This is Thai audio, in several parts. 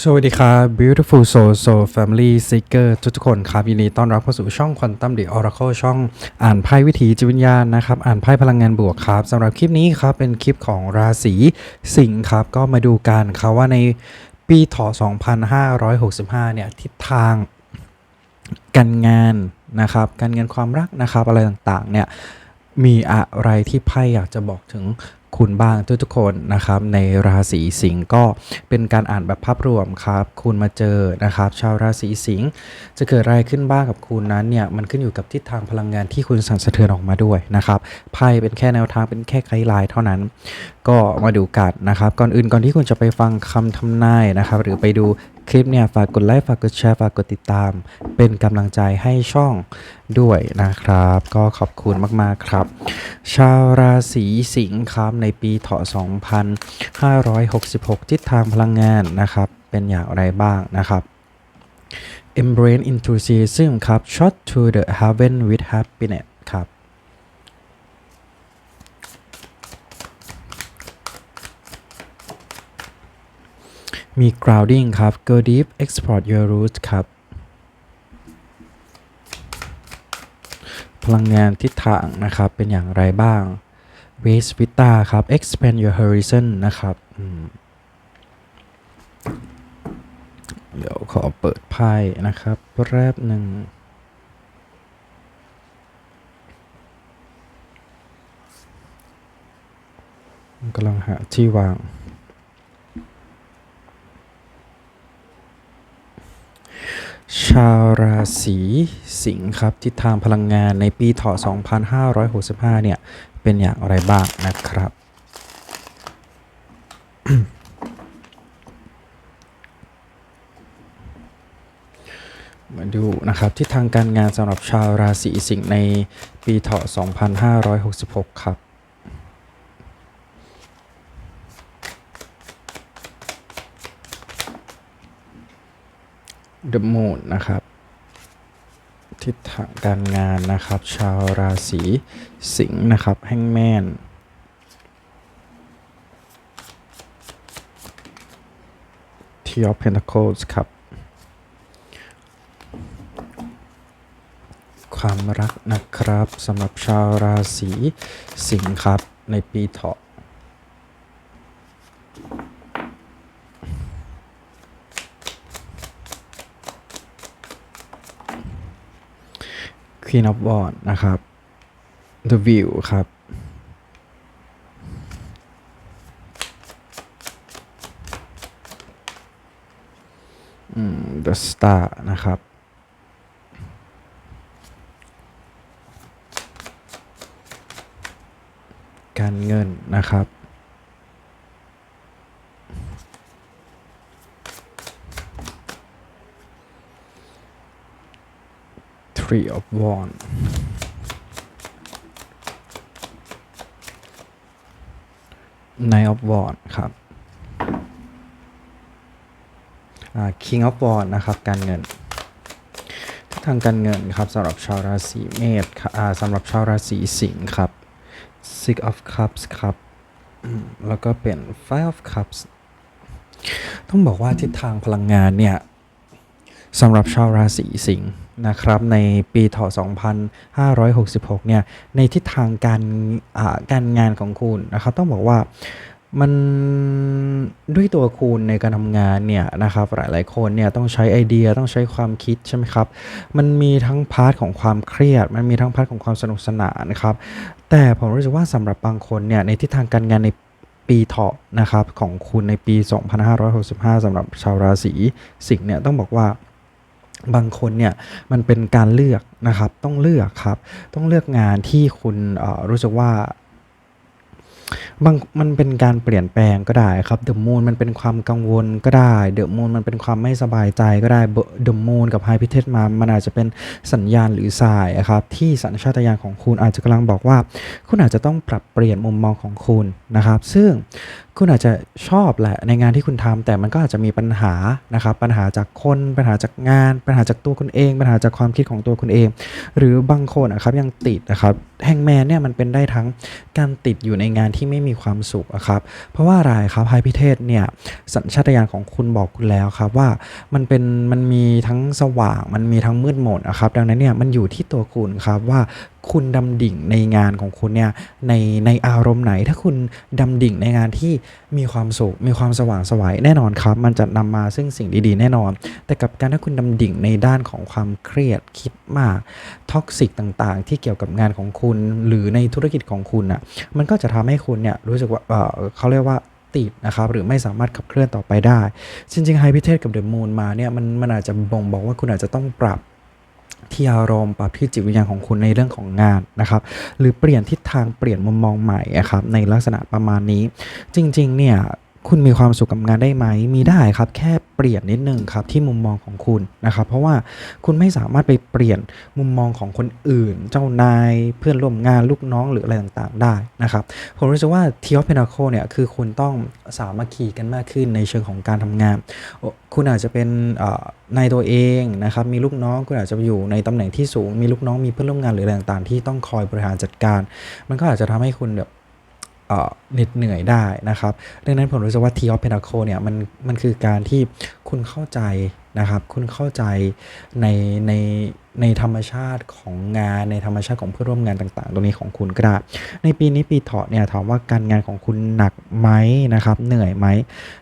สวัสดีครับ beautiful soul soul family seeker ทุกๆคนครับยินดีต้อนรับเข้าสู่ช่อง Quantum The Oracle ช่องอ่านไพ่วิถีจิตวิญญาณนะครับ อ่านไพ่พลังงานบวกครับสำหรับคลิปนี้ครับ เป็นคลิปของราศีสิงห์ครับ ก็มาดูกันครับว่าในปีถอ2565 เนี่ย ทิศทางการงานนะครับ การเงินความรักนะครับ อะไรต่างๆ เนี่ย มีอะไรที่ไพ่อยากจะบอกถึงคุณบ้างทุกๆคนนะครับในราศีสิงห์ก็เป็นการอ่านแบบภาพรวมครับ คุณมาเจอนะครับ ชาวราศีสิงห์จะเกิดอะไรขึ้นบ้างกับคุณนั้นเนี่ยมันขึ้นอยู่กับทิศทางพลังงานที่คุณสั่นสะเทือนออกมาด้วยนะครับไพ่เป็นแค่แนวทางเป็นแค่ไกด์ไลน์เท่านั้น ก็มาดูกันนะครับ ก่อนอื่นก่อนที่คุณจะไปฟังคำทำนายนะครับ หรือไปดู คลิปเนี่ยฝากกดไลค์ฝากกดแชร์ฝากกดติดตาม เป็นกำลังใจให้ช่องด้วยนะครับ ก็ขอบคุณมากๆครับ ชาวราศีสิงห์ครับในปีเถาะ2566 ทิศทางพลังงานนะครับ เป็นอย่างไรบ้างนะครับ Embrace enthusiasm ครับ Shot to the heaven with happiness ครับ มี grounding ครับ go deep explore your roots ครับ พลังงานทิศทางนะครับ เป็นอย่างไรบ้าง raise vita ครับ expand your horizon นะครับเดี๋ยวขอเปิดไพ่นะครับแป๊บหนึ่งกำลังหาที่วาง ชาวราศีสิงห์ครับทิศทางพลังงานในปีเถาะ2565 เนี่ย เป็นอย่างไรบ้างนะครับ มาดูนะครับทิศทางการงานสำหรับชาวราศีสิงห์ในปีเถาะ2566 ครับ The Moon นะครับ ทิศทางการงานนะครับ ชาวราศีสิงห์นะครับแฮงแมน Two of Pentacles ครับ ความรักนะครับสำหรับชาวราศีสิงห์ครับ ในปีเถาะ Queen of Wands นะครับ The View ครับอืม The Star นะครับ การเงินนะครับ Three of Wands Nine of Wands ครับ King of Wands นะครับ การเงินทางการเงินครับสำหรับชาวราศีเมษสำหรับชาวราศีสิงห์ครับ Six of Cups ครับ แล้วก็เป็น Five of Cups ต้องบอกว่าทิศทางพลังงานเนี่ยสำหรับชาวราศีสิงห์นะครับในปีเถาะ2566 เนี่ยในทิศทางการการงานของคุณนะครับต้องบอกว่ามันด้วยตัวคุณในการทำงานเนี่ยนะครับหลายๆคนเนี่ยต้องใช้ไอเดียต้องใช้ความคิดใช่ไหมครับ มันมีทั้งพาร์ทของความเครียด มันมีทั้งพาร์ทของความสนุกสนานนะครับ แต่ผมรู้สึกว่าสำหรับบางคนเนี่ยในทิศทางการงานในปีเถาะนะครับของคุณในปี 2565สำหรับชาวราศีสิงห์เนี่ยต้องบอกว่า บางคนเนี่ยมันเป็นการเลือกนะครับ ต้องเลือกครับ ต้องเลือกงานที่คุณรู้สึกว่าบางมันเป็นการเปลี่ยนแปลงก็ได้ครับเดอะมูนมันเป็นความกังวลก็ได้เดอะมูนมันเป็นความไม่สบายใจก็ได้เดอะมูนกับไฮพิเทสมามันอาจจะเป็นสัญญาณหรือสายอะครับที่สัญชาตญาณของคุณอาจจะกำลังบอกว่า คุณอาจจะต้องปรับเปลี่ยนมุมมองของคุณนะครับ ซึ่งคุณอาจจะชอบแหละในงานที่คุณทำแต่มันก็อาจจะมีปัญหานะครับปัญหาจากคนปัญหาจากงาน ปัญหาจากตัวคุณเอง ปัญหาจากความคิดของตัวคุณเอง หรือบางคนนะครับยังติดนะครับแฮงแมนเนี่ยมันเป็นได้ทั้งการติดอยู่ในงานที่ไม่มีความสุขอะครับเพราะว่าอะไรครับไฮพิเทศเนี่ยสัญชาตญาณของคุณบอกคุณแล้วครับว่ามันเป็นมันมีทั้งสว่างมันมีทั้งมืดหมดนะครับดังนั้นเนี่ยมันอยู่ที่ตัวคุณครับว่า คุณดำดิ่งในงานของคุณเนี่ยในในอารมณ์ไหน ถ้าคุณดำดิ่งในงานที่มีความสุขมีความสว่างสวัยแน่นอนครับ มันจะนำมาซึ่งสิ่งดีๆ แน่นอน แต่กับการถ้าคุณดำดิ่งในด้านของความเครียดคิดมากท็อกซิกต่างๆ ที่เกี่ยวกับงานของคุณหรือในธุรกิจของคุณอะมันก็จะทำให้คุณเนี่ยรู้สึกว่าเออเขาเรียกว่าติดนะครับหรือไม่สามารถขับเคลื่อนต่อไปได้ จริงๆไฮพิเทศกับเดอะมูนมาเนี่ยมันมันอาจจะบ่งบอกว่าคุณอาจจะต้องปรับ ที่อารมณ์ปรับที่จิตวิญญาณของคุณในเรื่องของงานนะครับ หรือเปลี่ยนทิศทางเปลี่ยนมุมมองใหม่ครับในลักษณะประมาณนี้ จริงๆเนี่ย คุณมีความสุขกับงานได้ไหม มีได้ครับ แค่เปลี่ยนนิดนึงครับที่มุมมองของคุณนะครับ เพราะว่าคุณไม่สามารถไปเปลี่ยนมุมมองของคนอื่น เจ้านายเพื่อนร่วมงานลูกน้องหรืออะไรต่างๆ ได้นะครับ ผมรู้สึกว่าทีออฟเพนาโคเนี่ยคือคุณต้องสามัคคีกันมากขึ้นในเชิงของการทำงาน คุณอาจจะเป็นนายตัวเองนะครับ มีลูกน้องคุณอาจจะอยู่ในตำแหน่งที่สูง มีลูกน้องมีเพื่อนร่วมงานหรืออะไรต่างๆ ที่ต้องคอยบริหารจัดการ มันก็อาจจะทำให้คุณแบบ เหน็ดเหนื่อยได้นะครับดังนั้นผมรู้สึกว่าทีออฟเพน a โคเนี่ยมันมันคือการที่คุณเข้าใจนะครับ คุณเข้าใจในในในธรรมชาติของงานในธรรมชาติของเพื่อนร่วมงานต่าง ๆ ตรงนี้ของคุณก็ได้ในปีนี้ปีเถาะเนี่ยถามว่าการงานของคุณหนักไหมนะครับ เหนื่อยไหม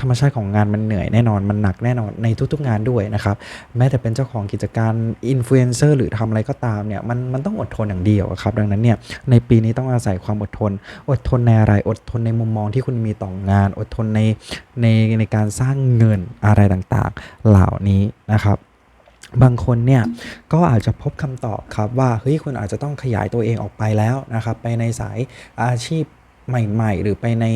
ธรรมชาติของงานมันเหนื่อยแน่นอนมันหนักแน่นอนในทุกๆงานด้วยนะครับ แม้แต่เป็นเจ้าของกิจการอินฟลูเอนเซอร์หรือทำอะไรก็ตามเนี่ยมันมันต้องอดทนอย่างเดียวครับ ดังนั้นเนี่ยในปีนี้ต้องอาศัยความอดทน อดทนในอะไรอดทนในมุมมองที่คุณมีต่องาน อดทนในในในการสร้างเงินอะไรต่างๆ เหล่านี้นะครับ บางคนเนี่ยก็อาจจะพบคำตอบครับว่าเฮ้ยคุณอาจจะต้องขยายตัวเองออกไปแล้วนะครับไปในสายอาชีพใหม่ ๆ หรือไปใน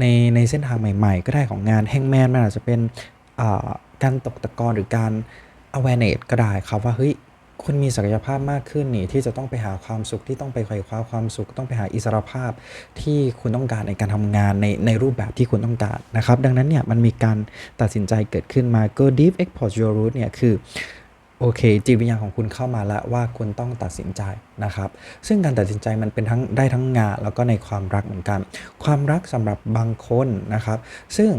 ในในเส้นทางใหม่ ๆ ก็ได้ของงานแฮงแมนมันอาจจะเป็นการตกตะกอนหรือการ awareness ก็ได้ครับว่าเฮ้ย คุณมีศักยภาพมากขึ้นนี่ที่จะต้องไปหาความสุขที่ต้องไปไขว่คว้าความสุข ต้องไปหาอิสรภาพที่คุณต้องการในการทำงานในในรูปแบบที่คุณต้องการนะครับ ดังนั้นเนี่ยมันมีการตัดสินใจเกิดขึ้นมา go deep export your root เนี่ยคือโอเคจิตวิญญาณของคุณเข้ามาแล้วว่าคุณต้องตัดสินใจนะครับ ซึ่งการตัดสินใจมันเป็นทั้งได้ทั้งงานแล้วก็ในความรักเหมือนกัน ความรักสำหรับบางคนนะครับ ซึ่ง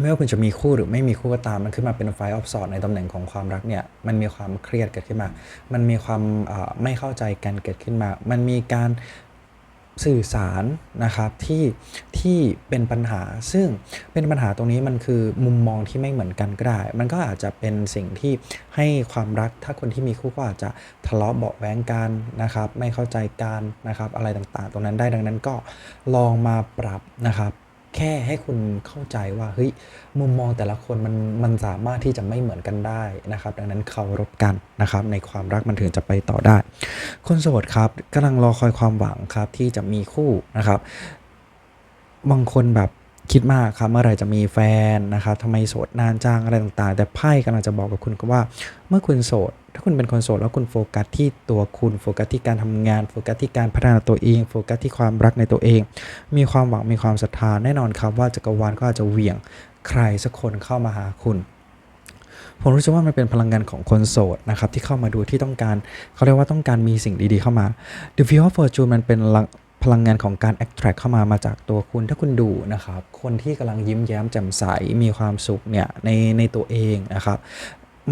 ไม่ว่าคุณจะมีคู่หรือไม่มีคู่ก็ตามมันขึ้นมาเป็นไฟออฟสอดในตำแหน่งของความรักเนี่ยมันมีความเครียดเกิดขึ้นมา มันมีความไม่เข้าใจกันเกิดขึ้นมา มันมีการสื่อสารนะครับที่ที่เป็นปัญหา ซึ่งเป็นปัญหาตรงนี้มันคือมุมมองที่ไม่เหมือนกันก็ได้ มันก็อาจจะเป็นสิ่งที่ให้ความรัก ถ้าคนที่มีคู่ก็อาจจะทะเลาะเบาแวงกันนะครับ ไม่เข้าใจกันนะครับ อะไรต่างๆ ตรงนั้นได้ดังนั้นก็ลองมาปรับนะครับ แค่ให้คุณเข้าใจว่าเฮ้ยมุมมองแต่ละคนมันมันสามารถที่จะไม่เหมือนกันได้นะครับ ดังนั้นเคารพกันนะครับ ในความรักมันถึงจะไปต่อได้ คนโสดครับกำลังรอคอยความหวังครับที่จะมีคู่นะครับ บางคนแบบ คิดมากครับเมื่อไรจะมีแฟนนะครับทำไมโสดนานจังอะไรต่างๆ แต่ไพ่กำลังจะบอกกับคุณก็ว่า เมื่อคุณโสด ถ้าคุณเป็นคนโสดแล้วคุณโฟกัสที่ตัวคุณโฟกัสที่การทำงานโฟกัสที่การพัฒนาตัวเองโฟกัสที่ความรักในตัวเอง มีความหวังมีความศรัทธาแน่นอนครับว่าจักรวาลก็อาจจะเหวี่ยงใครสักคนเข้ามาหาคุณผมรู้สึกว่ามันเป็นพลังงานของคนโสดนะครับที่เข้ามาดูที่ต้องการเขาเรียกว่าต้องการมีสิ่งดีๆเข้ามา The View of Fortune มันเป็น พลังงานของการ attract เข้ามามาจากตัวคุณถ้าคุณดูนะครับ คนที่กำลังยิ้มแย้มแจ่มใสมีความสุขเนี่ยในในตัวเองนะครับ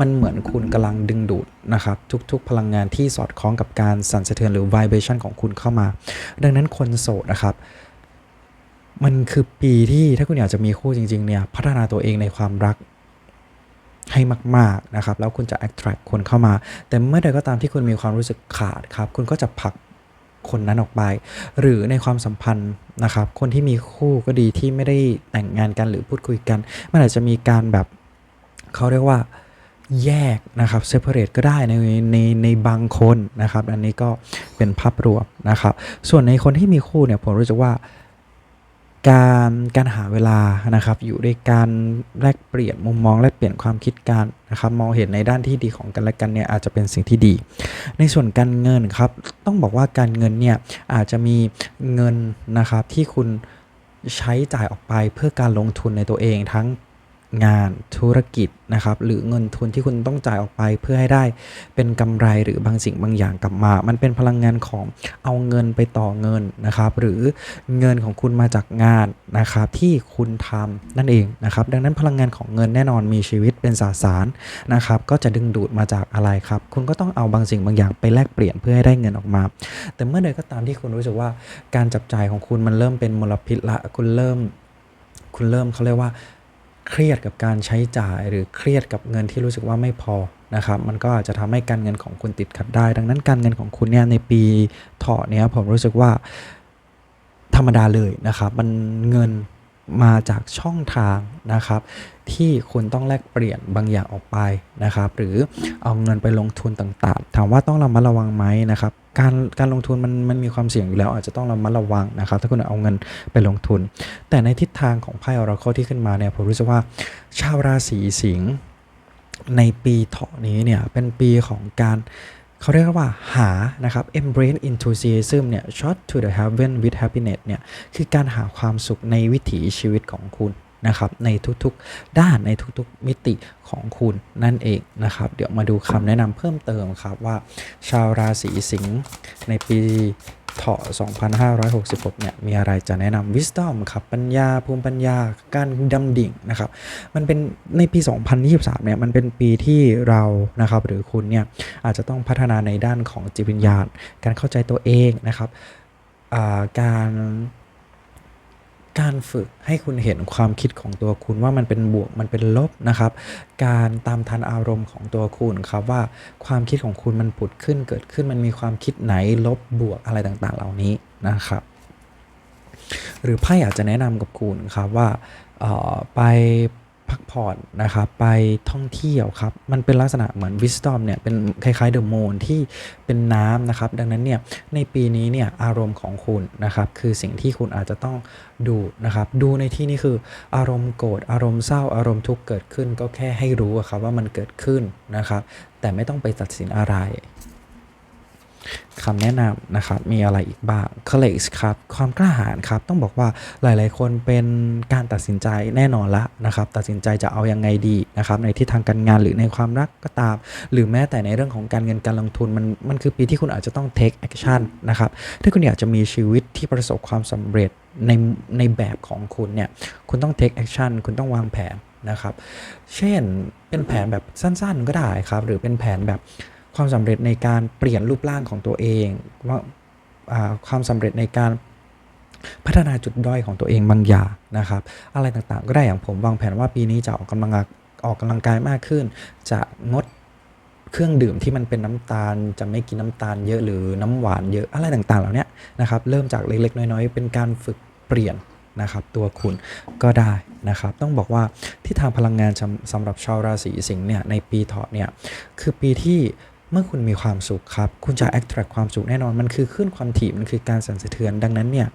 มันเหมือนคุณกำลังดึงดูดนะครับ ทุกๆ พลังงานที่สอดคล้องกับการสั่นสะเทือนหรือ vibration ของคุณเข้ามา ดังนั้นคนโสดนะครับมันคือปีที่ถ้าคุณอยากจะมีคู่จริง ๆ เนี่ย พัฒนาตัวเองในความรักให้มาก ๆ นะครับ แล้วคุณจะ attract คนเข้ามา แต่เมื่อใดก็ตามที่คุณมีความรู้สึกขาดครับ คุณก็จะผลัก คนนั้นออกไป หรือในความสัมพันธ์นะครับคนที่มีคู่ก็ดีที่ไม่ได้แต่งงานกันหรือพูดคุยกัน มันอาจจะมีการแบบเขาเรียกว่าแยกนะครับเซ p a r a t e ก็ได้ในในในบางคนนะครับ อันนี้ก็เป็นภาพรวมนะครับ ส่วนในคนที่มีคู่เนี่ยผมรู้สึกว่า การการหาเวลานะครับ อยู่ด้วยการแลกเปลี่ยนมุมมองแลกเปลี่ยนความคิดการนะครับ มองเห็นในด้านที่ดีของกันและกันเนี่ยอาจจะเป็นสิ่งที่ดี ในส่วนการเงินครับ ต้องบอกว่าการเงินเนี่ยอาจจะมีเงินนะครับที่คุณใช้จ่ายออกไปเพื่อการลงทุนในตัวเองทั้ง งานธุรกิจนะครับ หรือเงินทุนที่คุณต้องจ่ายออกไปเพื่อให้ได้เป็นกำไรหรือบางสิ่งบางอย่างกลับมา มันเป็นพลังงานของเอาเงินไปต่อเงินนะครับ หรือเงินของคุณมาจากงานนะครับที่คุณทำนั่นเองนะครับ ดังนั้นพลังงานของเงินแน่นอนมีชีวิตเป็นสสารนะครับ ก็จะดึงดูดมาจากอะไรครับ คุณก็ต้องเอาบางสิ่งบางอย่างไปแลกเปลี่ยนเพื่อให้ได้เงินออกมา แต่เมื่อใดก็ตามที่คุณรู้สึกว่าการจับจ่ายของคุณมันเริ่มเป็นมลพิษละ คุณเริ่ม คุณเริ่มเขาเรียกว่า เครียดกับการใช้จ่ายหรือเครียดกับเงินที่รู้สึกว่าไม่พอนะครับมันก็อาจจะทำให้การเงินของคุณติดขัดได้ ดังนั้นการเงินของคุณเนี่ยในปีเถาะเนี้ยผมรู้สึกว่าธรรมดาเลยนะครับ มันเงิน มาจากช่องทางนะครับ ที่คุณต้องแลกเปลี่ยนบางอย่างออกไปนะครับ หรือเอาเงินไปลงทุนต่างๆ ถามว่าต้องระมัดระวังไหมนะครับ การการลงทุนมันมันมีความเสี่ยงอยู่แล้ว อาจจะต้องระมัดระวังนะครับ ถ้าคุณเอาเงินไปลงทุน แต่ในทิศทางของไพ่ออราเคิลที่ขึ้นมาเนี่ยผมรู้สึกว่าชาวราศีสิงห์ในปีเถาะนี้เนี่ยเป็นปีของการ เขาเรียกว่าหานะครับ embrace enthusiasm เนี่ย shot to the heaven with happiness เนี่ย คือการหาความสุขในวิถีชีวิตของคุณนะครับ ในทุกๆด้านในทุกๆมิติของคุณนั่นเองนะครับ เดี๋ยวมาดูคำแนะนำเพิ่มเติมครับว่า ชาวราศีสิงห์ในปี ถะ2566 เนี่ย มีอะไรจะแนะนำ wisdom ครับ ปัญญา ภูมิปัญญา การดำดิ่งนะครับ มันเป็นในปี 2023 เนี่ย มันเป็นปีที่เรา นะครับ หรือคุณเนี่ย อาจจะต้องพัฒนาในด้านของจิตวิญญาณ การเข้าใจตัวเองนะครับ การ การฝึกให้คุณเห็นความคิดของตัวคุณว่ามันเป็นบวกมันเป็นลบนะครับ การตามทันอารมณ์ของตัวคุณครับว่าความคิดของคุณมันผุดขึ้นเกิดขึ้นมันมีความคิดไหนลบบวกอะไรต่างๆ เหล่านี้นะครับ หรือไพ่อาจจะแนะนำกับคุณครับว่าออไป พักผ่อนนะครับ ไปท่องเที่ยวครับ มันเป็นลักษณะเหมือน wisdom เนี่ยเป็นคล้ายๆ the moon ที่เป็นน้ำนะครับ ดังนั้นเนี่ยในปีนี้เนี่ยอารมณ์ของคุณนะครับ คือสิ่งที่คุณอาจจะต้องดูนะครับ ดูในที่นี้คืออารมณ์โกรธอารมณ์เศร้าอารมณ์ทุกข์เกิดขึ้น ก็แค่ให้รู้ครับว่ามันเกิดขึ้นนะครับ แต่ไม่ต้องไปตัดสินอะไร คำแนะนำนะครับมีอะไรอีกบ้าง courage ครับความกล้าหาญครับต้องบอกว่าหลาย ๆ คนเป็นการตัดสินใจแน่นอนละนะครับตัดสินใจจะเอายังไงดีนะครับในทิศทางการงานหรือในความรักก็ตาม หรือแม้แต่ในเรื่องของการเงินการลงทุนมันมันคือปีที่คุณอาจจะต้อง take action นะครับถ้าคุณอยากจะมีชีวิตที่ประสบความสำเร็จในในแบบของคุณเนี่ยคุณต้อง take action คุณต้องวางแผนนะครับ เช่นเป็นแผนแบบสั้น ๆ ก็ได้ครับ หรือเป็นแผนแบบ ความสำเร็จในการเปลี่ยนรูปร่างของตัวเองว่าความสำเร็จในการพัฒนาจุดด้อยของตัวเองบางอย่างนะครับ อะไรต่างๆ ก็ได้อย่างผมวางแผนว่าปีนี้จะออกกำลังออกกำลังกายมากขึ้น จะงดเครื่องดื่มที่มันเป็นน้ำตาล จะไม่กินน้ำตาลเยอะหรือน้ำหวานเยอะอะไรต่างๆ เหล่านี้นะครับ เริ่มจากเล็กๆ น้อยๆ เป็นการฝึกเปลี่ยนนะครับตัวคุณก็ได้นะครับ ต้องบอกว่าที่ทางพลังงานสำสำหรับชาวราศีสิงห์เนี่ยในปีเถาะเนี่ยคือปีที่ เมื่อคุณมีความสุขครับ คุณจะ attract ความสุขแน่นอน มันคือขึ้นความถี่ มันคือการสั่นสะเทือน ดังนั้นเนี่ย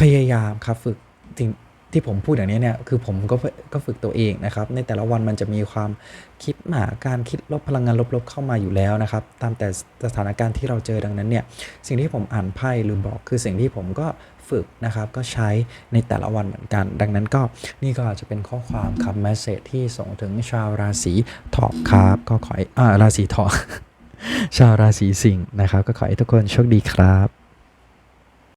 พยายามครับฝึกสิ่งที่ผมพูดอย่างนี้เนี่ย คือผมก็ก็ฝึกตัวเองนะครับ ในแต่ละวันมันจะมีความคิดหมาการคิดลบพลังงานลบๆเข้ามาอยู่แล้วนะครับ ตามแต่สถานการณ์ที่เราเจอดังนั้นเนี่ย สิ่งที่ผมอ่านไพ่หรือบอกคือสิ่งที่ผมก็ ฝึกนะครับ ก็ใช้ในแต่ละวันเหมือนกัน ดังนั้นก็นี่ก็อาจจะเป็นข้อความครับแมสเซจที่ส่งถึงชาวราศีถอกครับ ก็ขอให้อ่าราศีถอกชาวราศีสิงห์นะครับ ก็ขอให้ทุกคนโชคดีครับ